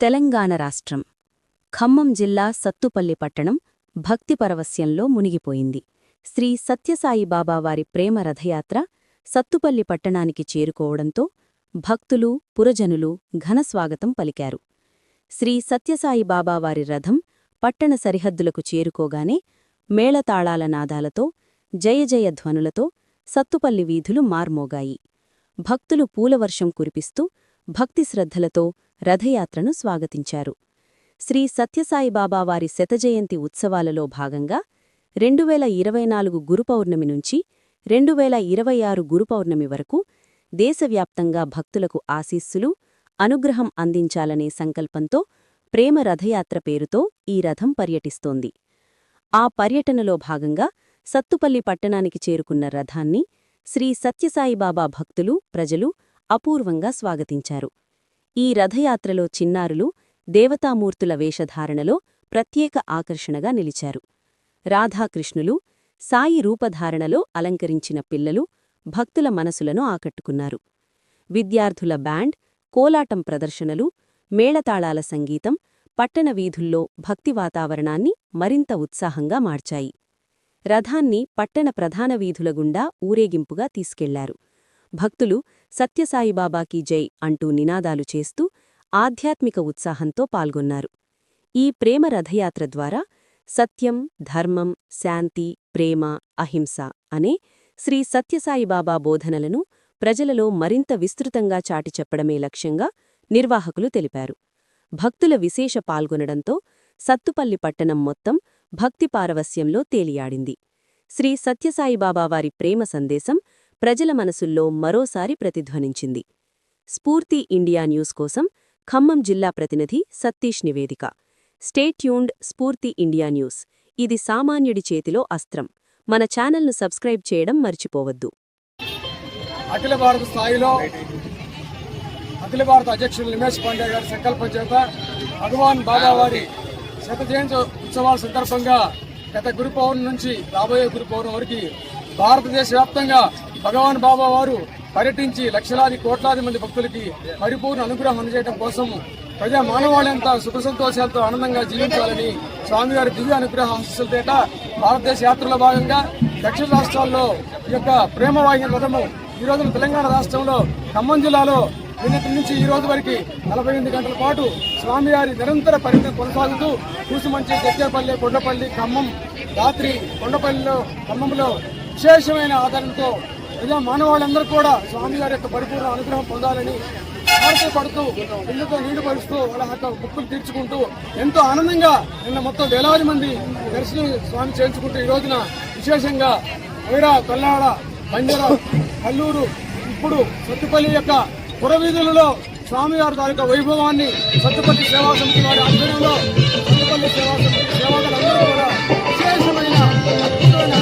తెలంగాణ రాష్ట్రం. ఖమ్మం జిల్లా సత్తుపల్లి పట్టణం భక్తిపరవస్యంలో మునిగిపోయింది. శ్రీ సత్యసాయి బాబావారి ప్రేమ రథయాత్ర సత్తుపల్లి పట్టణానికి చేరుకోవడంతో భక్తులు పురజనులు ఘనస్వాగతం పలికారు. శ్రీ సత్యసాయి బాబావారి రథం పట్టణ సరిహద్దులకు చేరుకోగానే మేళతాళాల నాదాలతో జయజయ ధ్వనులతో సత్తుపల్లి వీధులు మార్మోగాయి. భక్తులు పూలవర్షం కురిపిస్తూ భక్తి శ్రద్ధలతో రథయాత్రను స్వాగతించారు. శ్రీ సత్యసాయిబాబా వారి శతజయంతి ఉత్సవాలలో భాగంగా రెండువేల ఇరవై నాలుగు గురుపౌర్ణమి నుంచి రెండువేల ఇరవై ఆరు గురుపౌర్ణమి వరకు దేశవ్యాప్తంగా భక్తులకు ఆశీస్సులు అనుగ్రహం అందించాలనే సంకల్పంతో ప్రేమ రథయాత్ర పేరుతో ఈ రథం పర్యటిస్తోంది. ఆ పర్యటనలో భాగంగా సత్తుపల్లి పట్టణానికి చేరుకున్న రథాన్ని శ్రీ సత్యసాయిబాబా భక్తులు ప్రజలు అపూర్వంగా స్వాగతించారు. ఈ రథయాత్రలో చిన్నారులు దేవతామూర్తుల వేషధారణలో ప్రత్యేక ఆకర్షణగా నిలిచారు. రాధాకృష్ణులు సాయి రూపధారణలో అలంకరించిన పిల్లలు భక్తుల మనసులను ఆకట్టుకున్నారు. విద్యార్థుల బ్యాండ్ కోలాటం ప్రదర్శనలు మేళతాళాల సంగీతం పట్టణ వీధుల్లో భక్తి వాతావరణాన్ని మరింత ఉత్సాహంగా మార్చాయి. రథాన్ని పట్టణ ప్రధాన వీధుల గుండా ఊరేగింపుగా తీసుకెళ్ళారు. భక్తులు సత్యసాయిబాబాకి జై అంటూ నినాదాలు చేస్తూ ఆధ్యాత్మిక ఉత్సాహంతో పాల్గొన్నారు. ఈ ప్రేమ రథయాత్ర ద్వారా సత్యం ధర్మం శాంతి ప్రేమ అహింస అనే శ్రీ సత్యసాయిబాబా బోధనలను ప్రజలలో మరింత విస్తృతంగా చాటి చెప్పడమే లక్ష్యంగా నిర్వాహకులు తెలిపారు. భక్తుల విశేష పాల్గొనడంతో సత్తుపల్లి పట్టణం మొత్తం భక్తి పారవస్యంలో తేలియాడింది. శ్రీ సత్యసాయిబాబా వారి ప్రేమ సందేశం ప్రజల మనసుల్లో మరోసారి ప్రతిధ్వనించింది. స్ఫూర్తి ఇండియా న్యూస్ కోసం ఖమ్మం జిల్లా ప్రతినిధి సతీష్ నివేదిక. స్టేట్యూన్డ్ స్ఫూర్తి ఇండియా న్యూస్. ఇది సామాన్యుడి చేతిలో అస్త్రం. మన ఛానల్ను సబ్స్క్రైబ్ చేయడం మర్చిపోవద్దు. అఖిల భారత స్థాయిలో అఖిల భారత అధ్యక్షులు నిమేష్ పాండే గారి సంకల్పం చేత భగవాన్ బాబావారి శత జయంతి ఉత్సవాల సందర్భంగా గత గురు పౌర్ణమి నుంచి రాబోయే గురు పౌర్ణమి వరకు భారతదేశ వ్యాప్తంగా భగవాన్ బాబా వారు పర్యటించి లక్షలాది కోట్లాది మంది భక్తులకి పరిపూర్ణ అనుగ్రహం అందజేయడం కోసం ప్రజా మానవాళంతా సుఖ సంతోషాలతో ఆనందంగా జీవించాలని స్వామివారి దివ్య అనుగ్రహ ఆశీస్సులతోట భారతదేశ యాత్రలో భాగంగా దక్షిణ రాష్ట్రాల్లో ఈ యొక్క ప్రేమవాహిని రథము ఈ రోజున తెలంగాణ రాష్ట్రంలో ఖమ్మం జిల్లాలో నిన్నటి నుంచి ఈ రోజు వరకు నలభై ఎనిమిది గంటల పాటు స్వామివారి నిరంతర పర్యటన కొనసాగుతూ కూసుమంచి దగ్గరపల్లి కొండపల్లి ఖమ్మం రాత్రి కొండపల్లిలో ఖమ్మంలో విశేషమైన ఆదరణతో ఇలా మానవాళ్ళందరూ కూడా స్వామివారి యొక్క పరిపూర్ణ అనుగ్రహం పొందాలని హారతి పడుతూ ఇళ్ళతో నీళ్ళు పరుస్తూ వాళ్ళ యొక్క బుక్కులు తీర్చుకుంటూ ఎంతో ఆనందంగా నిన్న మొత్తం వేలాది మంది దర్శనం స్వామి చేయించుకుంటూ ఈ రోజున విశేషంగా వైరా కొల్లాడ బంజర కల్లూరు ఇప్పుడు సత్తుపల్లి యొక్క పురవీధులలో స్వామివారి తాలూకా వైభవాన్ని సత్తుపల్లి సేవా సమితి వారి ఆధ్వర్యంలో సత్తుపల్లి సేవా సమితి సేవకులందరూ కూడా విశేషమైన అద్భుతమైన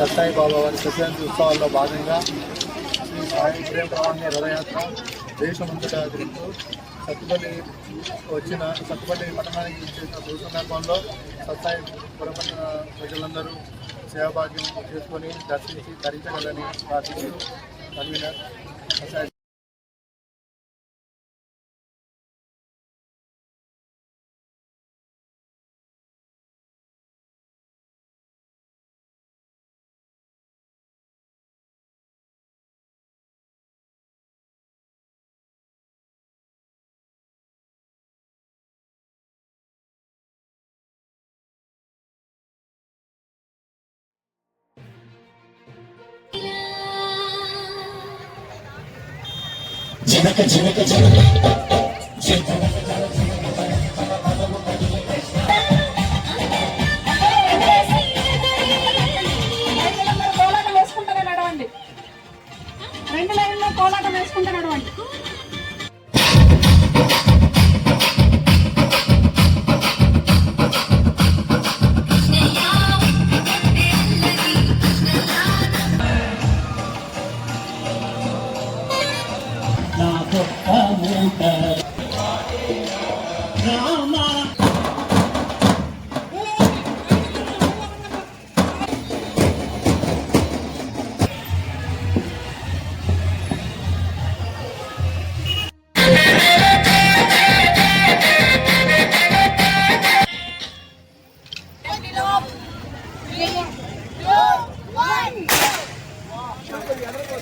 సత్సాయి బాబా వారి శతాబ్ది ఉత్సవాల్లో భాగంగా శ్రీ సాయి ప్రేమ ప్రవాహి రథయాత్ర దేశమంతటా తిరుగుతూ సత్తుపల్లి వచ్చిన సత్తుపల్లి పట్టణానికి చేసిన సందర్భంలో సత్సాయి పురపట్టణ ప్రజలందరూ సేవాభాగ్యం చేసుకొని దర్శించి ధరించగలని ప్రార్థిస్తూ కన్వీనర్ సత్సాయి రైతులందరూ కోలాటం వేసుకుంటూనే నడవండి రెండు లైన్లో కోలాటం వేసుకుంటే నడవండి.